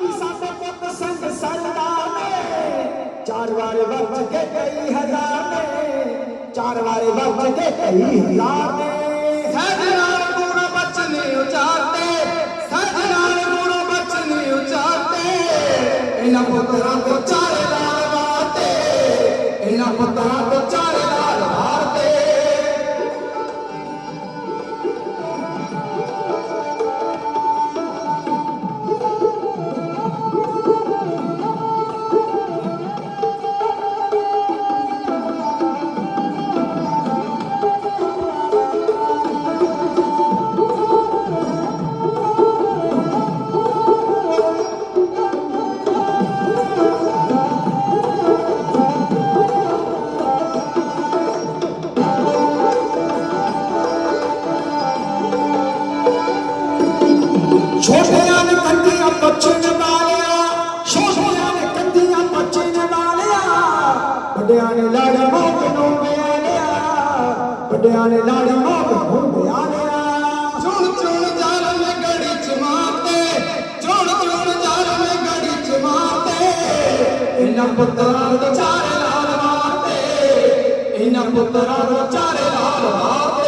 ਵੀ ਸਾਡੇ ਪੁੱਤ ਸੰਗ ਸਰਦਾਰ ਨੇ ਚਾਰ ਵਾਰ ਵੱਜ ਕੇ ਕਈ ਹਜ਼ਾਰ ਨੇ। ਚਾਰ ਵਾਰ ਵੱਜ ਕੇ ਕਈ ਹਜ਼ਾਰ ਨੇ। ਵੱਡਿਆਂ ਨੇ ਲਾੜੀ ਮੋਗ ਨੂੰ ਵਿਆਲਿਆ ਵੱਡਿਆਂ ਨੇ ਲਾੜੀ ਮੋਗ ਨੂੰ ਵਿਆਲਿਆ ਚੁਣ ਚੁਣ ਜਾਲ ਮੈਂ ਗੜੀ ਚ ਮਾਰਤੇ। ਚੁਣ ਚੁਣ ਜਾਲ ਮੈਂ ਗੜੀ ਚ ਮਾਰਤੇ। ਇਹਨਾਂ ਪੁੱਤਰਾਂ ਤੋਂ ਚਾਰੇ ਲਾਲ ਵਾਰਤੇ। ਇਹਨਾਂ ਪੁੱਤਰਾਂ ਤੋਂ ਚਾਰੇ ਲਾਲ ਵਾਰਤੇ।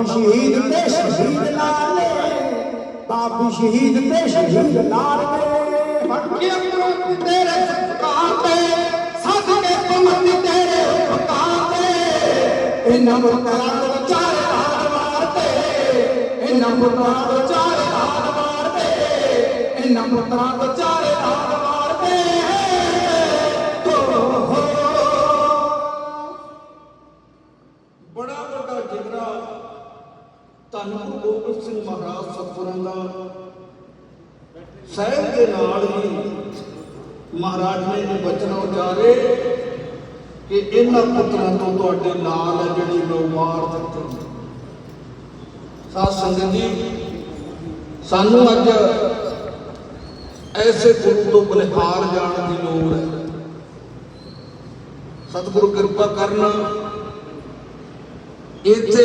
ਬਾਬੂ ਸ਼ਹੀਦ ਤੇ ਸ਼ਹੀਦ ਲਾਲੇ ਬਾਬੂ ਸ਼ਹੀਦ ਤੇ ਸ਼ਹੀਦ ਲਾਲੇ ਬੱਕੇ ਪ੍ਰੋਤ ਤੇਰੇ ਸਤਕਾਰ ਤੇ ਸੱਜ ਕੇ ਤੇਰੇ ਉਪਕਾਰ ਤੇ। ਇਹਨਾਂ ਪੁੱਤਰਾਂ ਤੋਂ ਚਾਰੇ ਲਾਲ ਵਾਰਤੇ ਇਹਨਾਂ ਪੁੱਤਰਾਂ ਤੋਂ ਚਾਰੇ ਲਾਲ ਵਾਰਤੇ ਇਹਨਾਂ ਪੁੱਤਰਾਂ ਤੋਂ ਚਾਰੇ ਸਹਿਬ ਦੇ ਨਾਲ ਹੀ ਮਹਾਰਾਜ ਨੇ ਇਹ ਬਚਨ ਉਚਾਰੇ ਕਿ ਇਹਨਾਂ ਪੁੱਤਰਾਂ ਤੋਂ ਤੁਹਾਡੇ ਨਾਲ ਹੈ ਜਿਹੜੀ ਲੋ ਮਾਰ ਦਿੱਤੇ। ਸਾਧ ਸੰਗਤ ਜੀ, ਸਾਨੂੰ ਅੱਜ ਐਸੇ ਗੁਰੂ ਤੋਂ ਬਲਿਹਾਰ ਜਾਣ ਦੀ ਲੋੜ ਹੈ। ਸਤਿਗੁਰੂ ਕਿਰਪਾ ਕਰਨਾ ਇੱਥੇ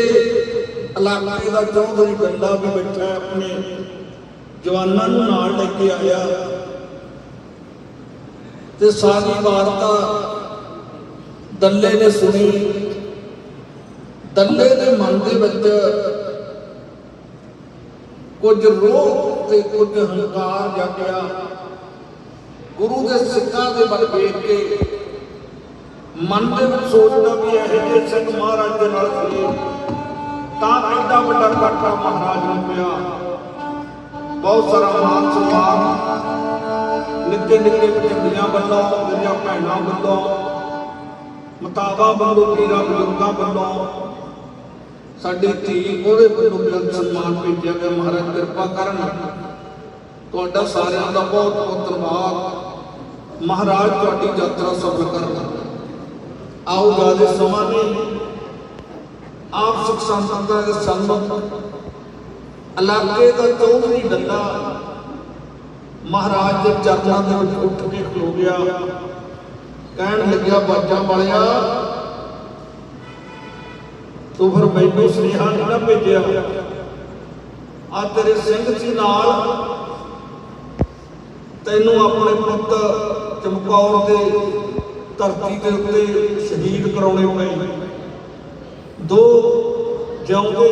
ਇਲਾਕੇ ਦਾ ਚੌਧਰੀ ਗੰਡਾ ਵੀ ਬੈਠਾ ਆਪਣੇ। ਜਵਾਨਾਂ ਨੂੰ ਨਾਲ ਲੈ ਕੇ ਆਇਆ। ਤੇ ਸਾਰੀ ਵਾਰਤਾ ਦੱਲੇ ਨੇ ਸੁਣੀ। ਦੱਲੇ ਦੇ ਮਨ ਦੇ ਵਿੱਚ ਕੁਝ ਰੋਹ ਤੇ ਕੁਝ ਹੰਕਾਰ ਜਾਗਿਆ। ਗੁਰੂ ਦੇ ਸਿੱਖਾਂ ਦੇ ਵੱਲ ਵੇਖ ਕੇ ਮਨ ਦੇ ਵਿੱਚ ਸੋਚਦਾ ਵੀ ਇਹ ਜਿਹੇ ਸਿੰਘ ਮਹਾਰਾਜ ਦੇ ਨਾਲ ਸੀ ਤਾਂ ਐਡਾ ਵੱਡਾ ਘਾਟਾ ਮਹਾਰਾਜ ਨੂੰ ਪਿਆ। ਬਹੁਤ ਸਾਰਾ ਮਾਨ ਸਨਮਾਨ। ਨਿੱਕੇ ਨਿੱਕੇ ਚੰਗੀਆਂ ਵੱਲੋਂ, ਮੇਰੀਆਂ ਭੈਣਾਂ ਵੱਲੋਂ ਮਤਾਬਾ ਵੱਲੋਂ, ਪੀਰਾਂ ਬਜ਼ੁਰਗਾਂ ਵੱਲੋਂ, ਸਾਡੀ ਧੀ ਉਹਦੇ ਵੱਲੋਂ ਬੇਅੰਤ ਸਨਮਾਨ ਭੇਜਿਆ ਗਿਆ। ਮਹਾਰਾਜ ਕਿਰਪਾ ਕਰਨ। ਤੁਹਾਡਾ ਸਾਰਿਆਂ ਦਾ ਬਹੁਤ ਬਹੁਤ ਧੰਨਵਾਦ। ਮਹਾਰਾਜ ਤੁਹਾਡੀ ਯਾਤਰਾ ਸਫਲ ਕਰਨ। ਆਓ ਜ਼ਿਆਦਾ ਸਮਾਂ ਨਹੀਂ ਆਪ ਸੁਖ ਸੰਤਾਂ ਦੇ ਸੰਮਤ ਇਲਾਕੇ ਦਾ ਚੌਧਰੀ ਡੱਲਾ ਮਹਾਰਾਜ ਦੇ ਚਰਨਾਂ ਦੇ ਵਿੱਚ ਉੱਠ ਕੇ ਖਲੋ ਗਿਆ। ਕਹਿਣ ਲੱਗਿਆ, ਬਾਜਾਂ ਵਾਲਿਆ, ਤੂੰ ਫਿਰ ਮੈਨੂੰ ਸੁਨੇਹਾ ਨਹੀਂ ਨਾ ਭੇਜਿਆ। ਆ ਤੇਰੇ ਸਿੰਘ ਜੀ ਨਾਲ ਤੈਨੂੰ ਆਪਣੇ ਪੁੱਤ ਚਮਕੌਰ ਦੇ ਧਰਤੀ ਦੇ ਉੱਤੇ ਸ਼ਹੀਦ ਕਰਾਉਣੇ ਪਏ। ਦੋ ਜਿਉਂਦੇ